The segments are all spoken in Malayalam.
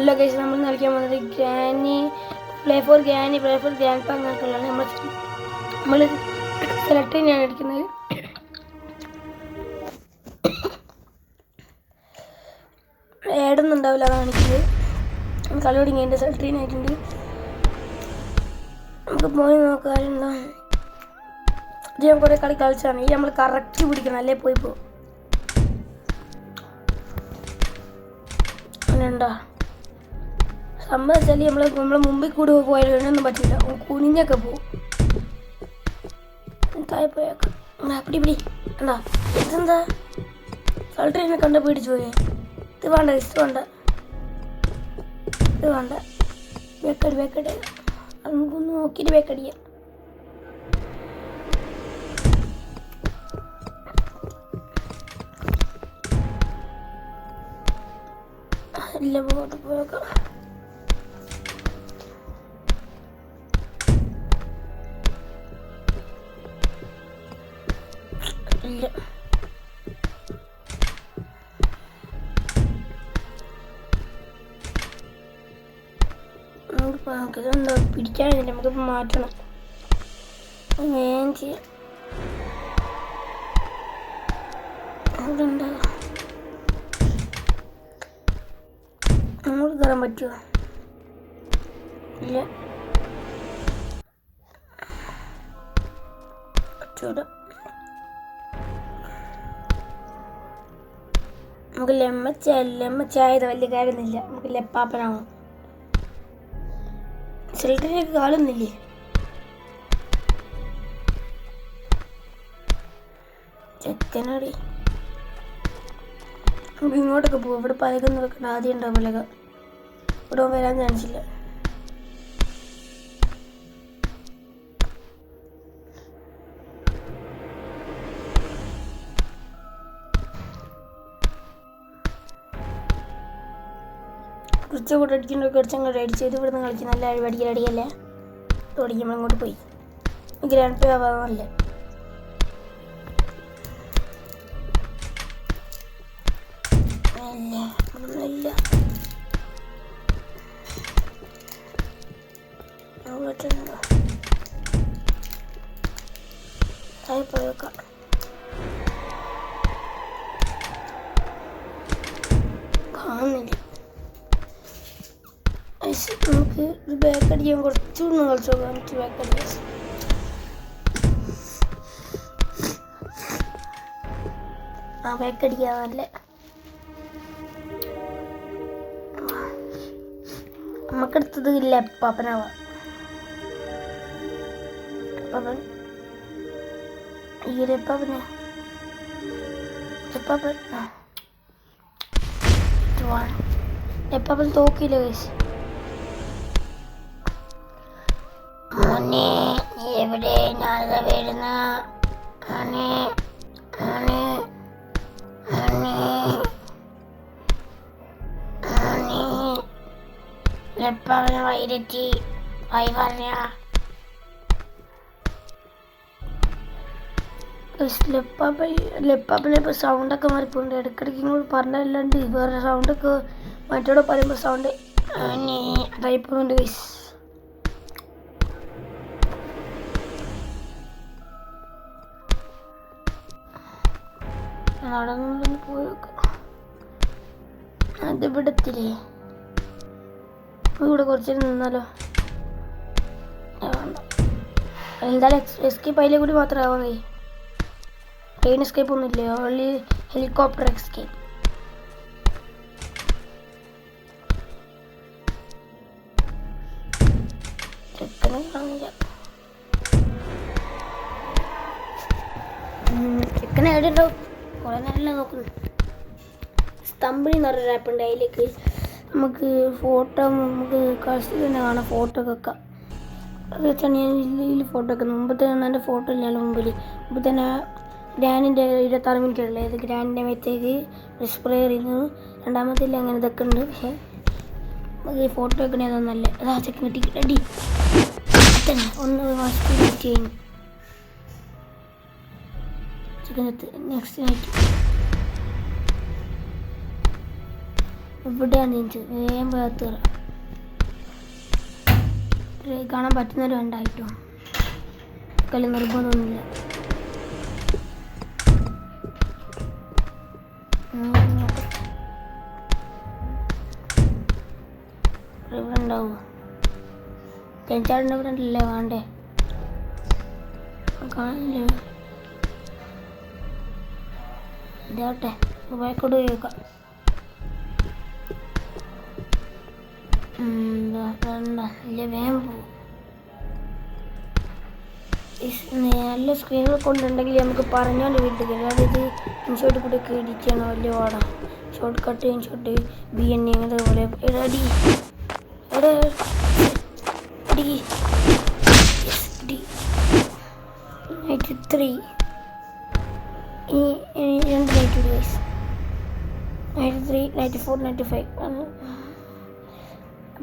ഹലോ ഗൈസ് നമ്മൾ കളിക്കാൻ വന്നത് granny play for granny play for grandpa നമ്മൾ നമ്മൾ സെലക്ട് തന്നെയാണ് എടുക്കുന്നത്. ഏടൊന്നും ഉണ്ടാവില്ല കാണിക്കുന്നത്. കളി തുടങ്ങി എന്റെ സെലക്ട് ചെയ്യാനായിട്ടുണ്ട് നമുക്ക് പോയി നോക്കാറുണ്ടോ ഇത് ഞാൻ കുറേ കളി കളിച്ചാണ് ഈ നമ്മൾ കറക്റ്റ് പിടിക്കണം. അല്ലേ? പോയി പോകും അങ്ങനെയുണ്ടോ സംഭവം വെച്ചാൽ നമ്മൾ നമ്മൾ മുമ്പിൽ കൂടി പോയാലൊന്നും പറ്റില്ല. കുനിഞ്ഞൊക്കെ പോകും താഴെ പോയേക്കാം. എന്നാ പിടി എന്താ ഇതെന്താ? സൾട്ടറിനെ കണ്ട പേടിച്ചു പോയേ. ഇത് വേണ്ട ഇത് വേണ്ട. ഇത് വേണ്ട. ബേക്കടി ബേക്കടി നമുക്കൊന്ന് നോക്കിയിട്ട് ബേക്കടിയാം ഇല്ല പോകട്ടെ പോയേക്കാം. നമുക്ക് നമുക്ക് എന്താ പിടിക്കാനില്ല നമുക്കിപ്പോൾ മാറ്റണം. വേഗം ചെയ്യാം. അവിടെ ഉണ്ടാകാം അങ്ങോട്ട് പറ്റുമോ ഇല്ല. നമുക്ക് ലെമ്മച്ച ലെമ്മച്ചായത് വലിയ കാര്യമൊന്നുമില്ല. നമുക്ക് ലെപ്പാപ്പനാവും. ചിൽഡ്രനൊക്കെ കാണുന്നില്ലേ? ചെക്കനാടി. നമുക്ക് ഇങ്ങോട്ടൊക്കെ പോകും ഇവിടെ പലകൊന്നും വെക്കണ്ട ആദ്യം ഉണ്ടാവും പലക ഇവിടെ വരാൻ ചാൻസില്ല കുറച്ച് കൂടെ അടിക്കുന്നുണ്ട് കുറച്ച് അങ്ങോട്ട് അടിച്ച് ഇത് ഇവിടുന്ന് കളിക്കും നല്ല അടിക്കൽ അടിയല്ലേ തുടങ്ങിയപ്പോൾ അങ്ങോട്ട് പോയി. ഗ്രാൻഡ് പേ ആവാന്നല്ലേ അങ്ങോട്ടുണ്ടോ താഴെ പോയേക്കാം ഐസ് നമുക്ക് ഒരു ബാക്ക് അടിക്കാൻ കുറച്ചുകൂടി കളിച്ചു നോക്കാം നമുക്ക് ബാക്ക് അടിക്കാം ആ ബാക്ക് അടിക്കാൻ നല്ല നമുക്കെടുത്തത് ഇല്ല പാപ്പനാവാ പപ്പൻ ഈ ഒരു പാപ്പന പപ്പൻ ആ എപ്പം തോക്കില്ല കേസ് മോനെ നീ എവിടെ ഞാനിതാ വരുന്ന? മോനെ മോനെ മോനെ മോനെ. എപ്പവന് വൈരത്തി വൈ പറഞ്ഞ ലെപ്പാപ്പിലെ ഇപ്പോൾ സൗണ്ടൊക്കെ മാറിപ്പോണ്ട്. ഇടയ്ക്കിടയ്ക്ക് ഇങ്ങോട്ട് പറഞ്ഞല്ലാണ്ട് വേറെ സൗണ്ടൊക്കെ മറ്റോടെ പറയുമ്പോൾ സൗണ്ട് അതായി പോകുന്നുണ്ട് ഗൈസ് അവിടെ നിന്ന് പോയി അത് ഇവിടെ ഇവിടെ കുറച്ച് നിന്നാലോ? എന്തായാലും എസ്കേപ്പ് അതിലെ കൂടി മാത്രമേ ആവാൻ കഴിയും. ട്രെയിൻ എസ്കേപ്പ് ഒന്നുമില്ലേ ഓൺലി ഹെലികോപ്റ്റർ എസ്കേപ്പ് നേരമല്ലേ നോക്കുന്നു. സ്തംഭിണി എന്ന് പറഞ്ഞൊരു ആപ്പ് ഉണ്ട്. അതിലേക്ക് നമുക്ക് ഫോട്ടോ നമുക്ക് കളി തന്നെ കാണാം ഫോട്ടോ ഒക്കെ അത് വെച്ചാണ് ഞാൻ ഇതിൽ ഫോട്ടോ വെക്കുന്നത്. മുമ്പത്തെ എന്റെ ഫോട്ടോ ഇല്ലല്ലോ മുമ്പിൽ. മുമ്പ് തന്നെ ഗ്രാനിന്റെ ഇരുപത്താറ് മിനിറ്റ് ഉള്ളത് ഇത് ഗ്രാനിന്റെ മേത്തേക്ക് സ്പ്രേ എറിയുന്നു. രണ്ടാമത്തിൽ അങ്ങനെ ഇതൊക്കെ ഉണ്ട്. പക്ഷേ നമുക്ക് ഈ ഫോട്ടോ ഒക്കെ നല്ല അതാ ചെക്കൻ കിട്ടി. തന്നെ ഒന്ന് മാസത്തിൽ വെയിറ്റ് ചിക്കൻ നെക്സ്റ്റ് നൈറ്റ് ഇവിടെയാണ് എനിക്ക് വേഗം വേർത്ത് കാണാൻ പറ്റുന്ന ഒരു വേണ്ടായിട്ടോ കളി നിർബന്ധമൊന്നുമില്ല. ഇവിടെ ഉണ്ടാവുമോ? കെഞ്ചാടിന്റെ ഇവിടെ ഉണ്ടല്ലേ? വേണ്ടേ? കാണില്ലേ ഇതാവട്ടെ പോയിക്കോട്ട് കേൾക്കാം വേഗം പോകും നല്ല സ്ക്രീൻ കൊണ്ടുണ്ടെങ്കിൽ നമുക്ക് പറഞ്ഞോണ്ട് വീട്ടിൽ അതായത് ഇൻഷോട്ട് കൂടി ഒക്കെ വലിയ പാടാ. Short cut InShot B N A അങ്ങനത്തെ പോലെ. അടി അടി three ninety four ninety five.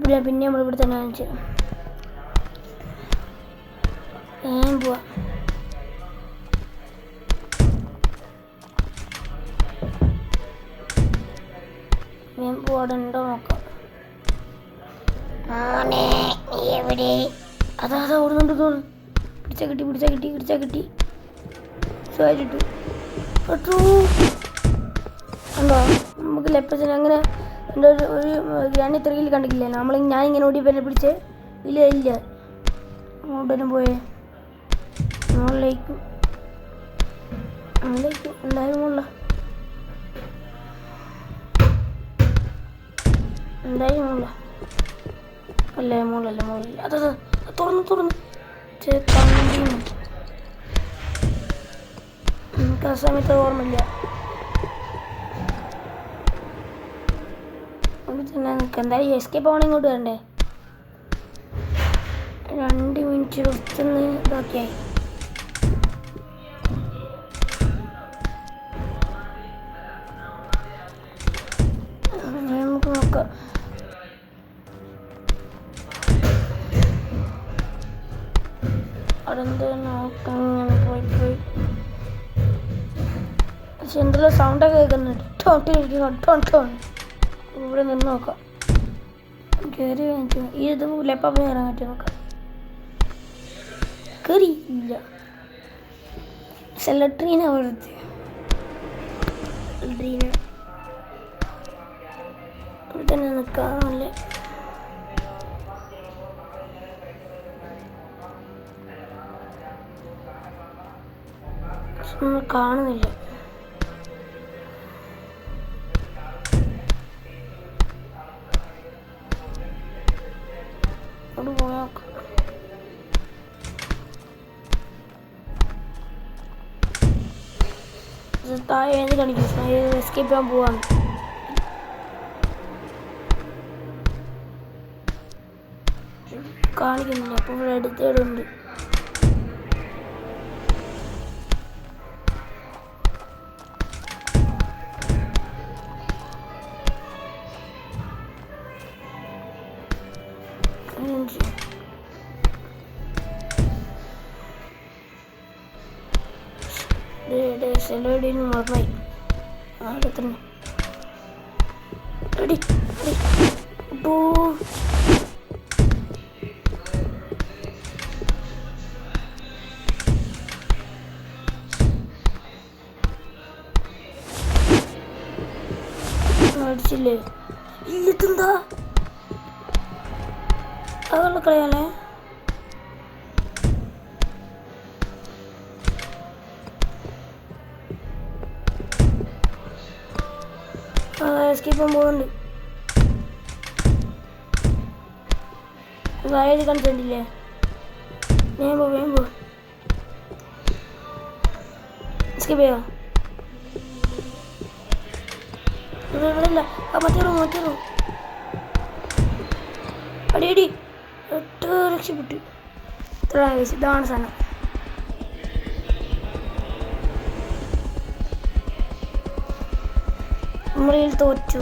പിന്നെ പിന്നെ നമ്മൾ ഇവിടെ തന്നെ കാണിച്ചു ഞാൻ പോവാ. ഞാൻ പോവാടുണ്ടോ നോക്കാം. മോനെ നീ എവിടെ? അതാ അതാ ഓടുന്നുണ്ട് തോന്നുന്നു. പിടിച്ചാ കിട്ടി പിടിച്ചാ കിട്ടി പിടിച്ചാ കിട്ടി. സുഖമായിട്ടിട്ടു കേട്ടോ ഉണ്ടോ നമുക്ക് ലെപ്പത്തിന് അങ്ങനെ എന്റെ ഒരു ഒരു ഗ്രാനി ഇത്രയിൽ കണ്ടിട്ടില്ല? നമ്മൾ ഇങ്ങനെ ഓടി പിന്നെ പിടിച്ച് ഇല്ല ഇല്ല. അങ്ങോട്ടും പോയേ. മുകളിലേക്ക് മുകളിലേക്ക് എന്തായാലും മുകളില എന്തായാലും മുകളില അല്ലേ മുകളിലല്ല മുകളിൽ അത് തുറന്ന് തുറന്ന്. ചേ കണ്ടിന് എനിക്ക് ആ സമയത്ത് ഓർമ്മയില്ല. തന്നെ നിൽക്കാം എന്തായാലും എസ്കേപ്പ് ആവണം ഇങ്ങോട്ട് വരണ്ടേ? രണ്ട് മിനിറ്റ് കുറച്ചൊന്ന് ഇതൊക്കെയായി. നമുക്ക് നോക്കാം. പോയി പോയി. പക്ഷെ എന്തെല്ലാം സൗണ്ടൊക്കെ കേൾക്കുന്നുണ്ട്. Tone tone tone. ഇവിടെ നിന്ന് നോക്കാം. കയറി കാണിച്ചു ഈ ഇത് ലെപ്പം കയറാൻ പറ്റും നോക്കാം കയറി ഇല്ല സെലട്രീന അവിടുത്തെ ഇവിടെ തന്നെ കാണുന്നില്ല. അവിടെ പോയി നോക്കാം ഇത് താഴെ ഏത് കാണിക്കും എസ്കേപ്പ് ചെയ്യാൻ പോവാണ് കാണിക്കുന്നില്ല അപ്പോൾ ഇവിടെ അടുത്തേടുണ്ട് അഞ്ച് സെലോഡിന് മറന്നായി അവിടെ തന്നെ അടി അടി ഡൂ അടിച്ചില്ലേ ഇല്ലെന്താ അതുള്ള എസ്കേപ്പ് ചെയ്യാൻ പോകുന്നുണ്ട് വായത് കണ്ടിട്ടില്ലേ വേഗം പോ വേഗം പോ. സ്കിപ്പ് ചെയ്യോ. ഇവിടെ ഇവിടെ ഇല്ല. ആ മറ്റേ മറ്റേ റൂം രക്ഷപ്പെട്ടു ഇത്ര ഇതാണ് സാധനം. നമ്മളിൽ തോറ്റു.